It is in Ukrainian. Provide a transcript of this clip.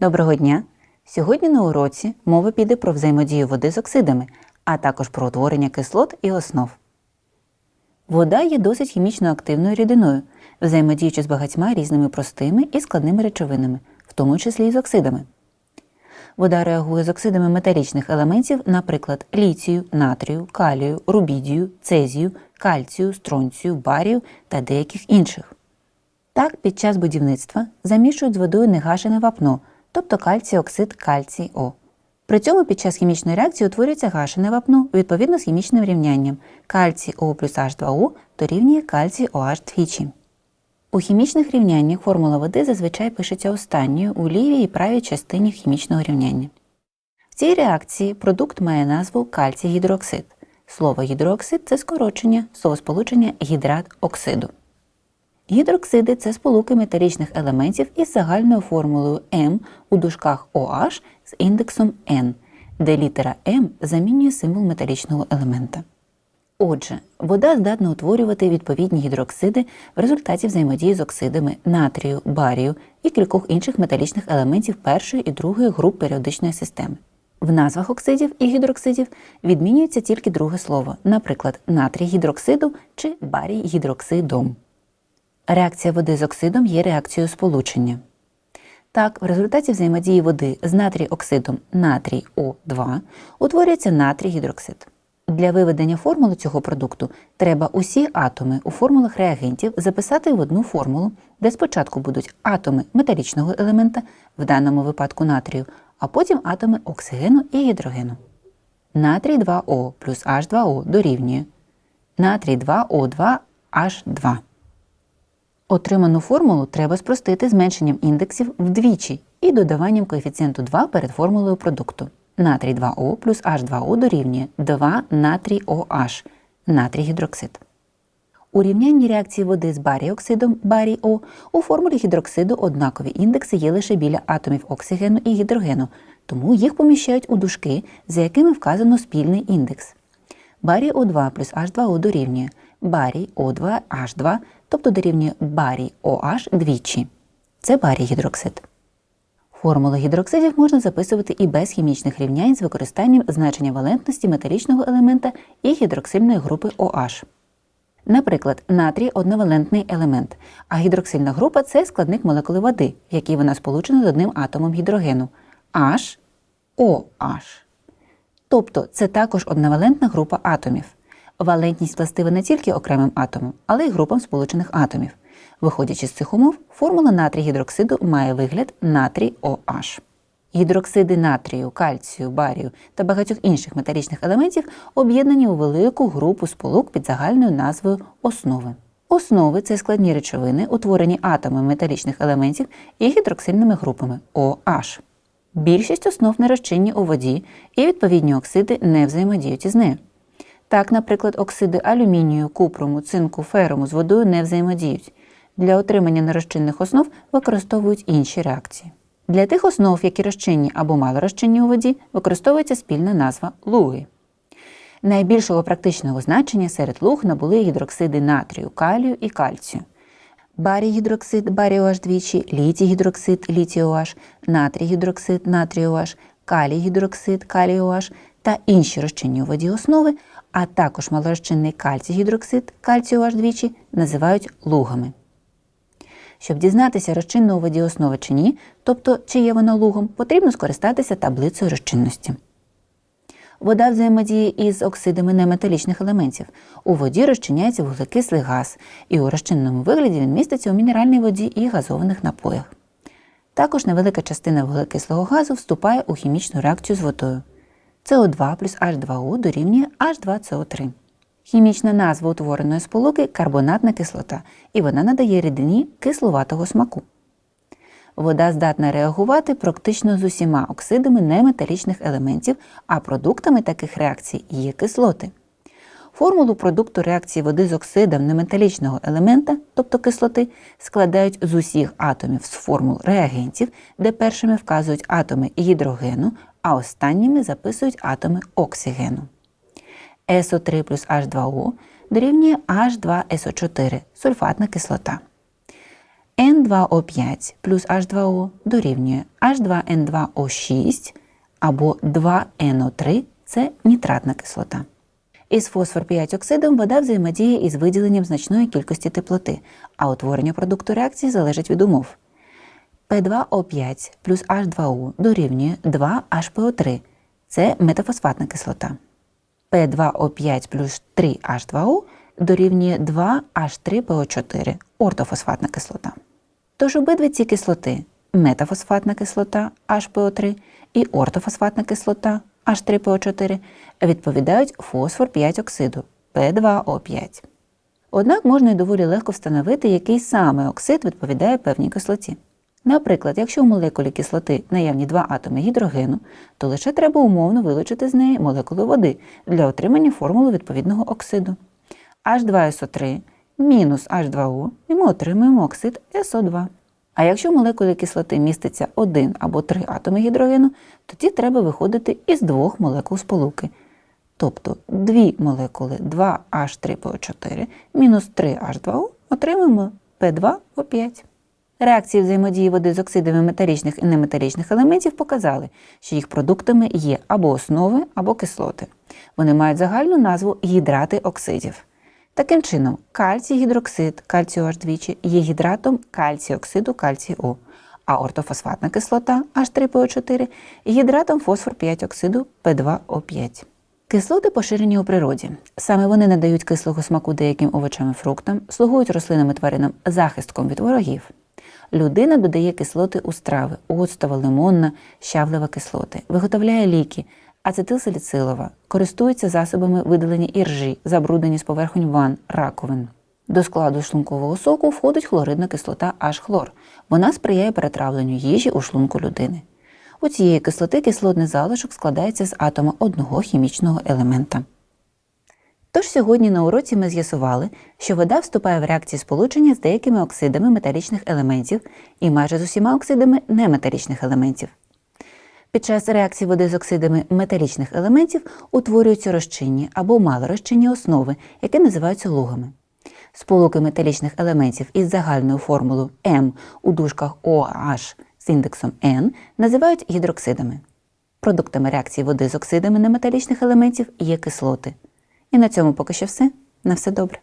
Доброго дня! Сьогодні на уроці мова піде про взаємодію води з оксидами, а також про утворення кислот і основ. Вода є досить хімічно активною рідиною, взаємодіючи з багатьма різними простими і складними речовинами, в тому числі і з оксидами. Вода реагує з оксидами металічних елементів, наприклад, ліцію, натрію, калію, рубідію, цезію, кальцію, стронцію, барію та деяких інших. Так, під час будівництва замішують з водою негашене вапно, тобто кальцій оксид кальцій О. При цьому під час хімічної реакції утворюється гашене вапно відповідно з хімічним рівнянням кальцій О плюс H2O дорівнює кальцій OH двічі. У хімічних рівняннях формула води зазвичай пишеться останньою у лівій і правій частині хімічного рівняння. В цій реакції продукт має назву кальцій гідроксид. Слово гідрооксид це скорочення словосполучення гідрат оксиду. Гідроксиди це сполуки металічних елементів із загальною формулою М у дужках OH з індексом N, де літера М замінює символ металічного елемента. Отже, вода здатна утворювати відповідні гідроксиди в результаті взаємодії з оксидами натрію, барію і кількох інших металічних елементів першої і другої груп періодичної системи. В назвах оксидів і гідроксидів відмінюється тільки друге слово, наприклад, натрій гідроксиду чи барій гідроксидом. Реакція води з оксидом є реакцією сполучення. Так, в результаті взаємодії води з натрій оксидом натрій О2 утворюється натрій гідроксид. Для виведення формули цього продукту треба усі атоми у формулах реагентів записати в одну формулу, де спочатку будуть атоми металічного елемента, в даному випадку натрію, а потім атоми оксигену і гідрогену. Натрій 2О плюс H2O дорівнює натрій 2O2H2. Отриману формулу треба спростити зменшенням індексів вдвічі і додаванням коефіцієнту 2 перед формулою продукту. Натрій 2О плюс H2O дорівнює 2 натрій OH, натрій гідроксид. У рівнянні реакції води з баріоксидом барій О у формулі гідроксиду однакові індекси є лише біля атомів оксигену і гідрогену, тому їх поміщають у дужки, за якими вказано спільний індекс. Барій О2 плюс H2O дорівнює барій О2H2, тобто дорівнює барій OH двічі. Це барій гідроксид. Формулу гідроксидів можна записувати і без хімічних рівнянь з використанням значення валентності металічного елемента і гідроксильної групи OH. Наприклад, натрій одновалентний елемент, а гідроксильна група це складник молекули води, в якій вона сполучена з одним атомом гідрогену H, OH. Тобто це також одновалентна група атомів. Валентність властива не тільки окремим атомам, але й групам сполучених атомів. Виходячи з цих умов, формула натрій гідроксиду має вигляд натрій OH. Гідроксиди натрію, кальцію, барію та багатьох інших металічних елементів об'єднані у велику групу сполук під загальною назвою основи. Основи це складні речовини, утворені атомами металічних елементів і гідроксильними групами OH. Більшість основ не розчинні у воді, і відповідні оксиди не взаємодіють із нею. Так, наприклад, оксиди алюмінію, купруму, цинку, феруму з водою не взаємодіють. Для отримання нерозчинних основ використовують інші реакції. Для тих основ, які розчинні або малорозчинні у воді, використовується спільна назва луги. Найбільшого практичного значення серед луг набули гідроксиди натрію, калію і кальцію. Барій гідроксид барій OH двічі, літій гідроксид літій OH, натрій гідроксид натрій OH, калій гідроксид калій OH та інші розчинні у воді основи, а також малорозчинний кальцій гідроксид кальцій OH двічі називають лугами. Щоб дізнатися, розчинна у воді основа чи ні, тобто чи є вона лугом, потрібно скористатися таблицею розчинності. Вода взаємодіє із оксидами неметалічних елементів. У воді розчиняється вуглекислий газ, і у розчинному вигляді він міститься у мінеральній воді і газованих напоях. Також невелика частина вуглекислого газу вступає у хімічну реакцію з водою. СО2 плюс H2O дорівнює H2CO3. Хімічна назва утвореної сполуки карбонатна кислота, і вона надає рідині кислуватого смаку. Вода здатна реагувати практично з усіма оксидами неметалічних елементів, а продуктами таких реакцій є кислоти. Формулу продукту реакції води з оксидом неметалічного елемента, тобто кислоти, складають з усіх атомів з формул реагентів, де першими вказують атоми гідрогену, а останніми записують атоми оксигену. СО3 плюс H2O дорівнює H2SO4 сульфатна кислота. N2O5 плюс H2O дорівнює H2N2O6 або 2NO3 це нітратна кислота. Із фосфор 5 оксидом вода взаємодіє із виділенням значної кількості теплоти, а утворення продукту реакції залежить від умов. P2O5 плюс H2O дорівнює 2HPO3 це метафосфатна кислота. P2O5 плюс 3H2O дорівнює 2H3PO4 ортофосфатна кислота. Тож обидві ці кислоти метафосфатна кислота HPO3 і ортофосфатна кислота H3PO4 відповідають фосфор 5 оксиду P2O5. Однак можна й доволі легко встановити, який саме оксид відповідає певній кислоті. Наприклад, якщо у молекулі кислоти наявні два атоми гідрогену, то лише треба умовно вилучити з неї молекули води для отримання формули відповідного оксиду. H2SO3 мінус H2O, і ми отримуємо оксид SO2. А якщо в молекулі кислоти міститься один або три атоми гідрогену, тоді треба виходити із двох молекул сполуки. Тобто дві молекули 2H3PO4 мінус 3H2O отримаємо P2O5. Реакції взаємодії води з оксидами металічних і неметалічних елементів показали, що їх продуктами є або основи, або кислоти. Вони мають загальну назву гідрати оксидів. Таким чином, кальцій гідроксид кальцію H2 є гідратом кальцію оксиду кальцію О, а ортофосфатна кислота H3PO4 є гідратом фосфор 5 оксиду P2O5. Кислоти поширені у природі. Саме вони надають кислого смаку деяким овочам і фруктам, слугують рослинам і тваринам захистком від ворогів. Людина додає кислоти у страви, оцтова, лимонна, щавлева кислоти, виготовляє ліки, ацетилсаліцилова, користується засобами видалення іржі, забруднені з поверхонь ван, раковин. До складу шлункового соку входить хлоридна кислота H-хлор. Вона сприяє перетравленню їжі у шлунку людини. У цієї кислоти кислотний залишок складається з атома одного хімічного елемента. Тож сьогодні на уроці ми з'ясували, що вода вступає в реакції сполучення з деякими оксидами металічних елементів і майже з усіма оксидами неметалічних елементів. Під час реакції води з оксидами металічних елементів утворюються розчинні або малорозчинні основи, які називаються лугами. Сполуки металічних елементів із загальною формулою М у дужках OH з індексом N називають гідроксидами. Продуктами реакції води з оксидами неметалічних елементів є кислоти. І на цьому поки що все. На все добре.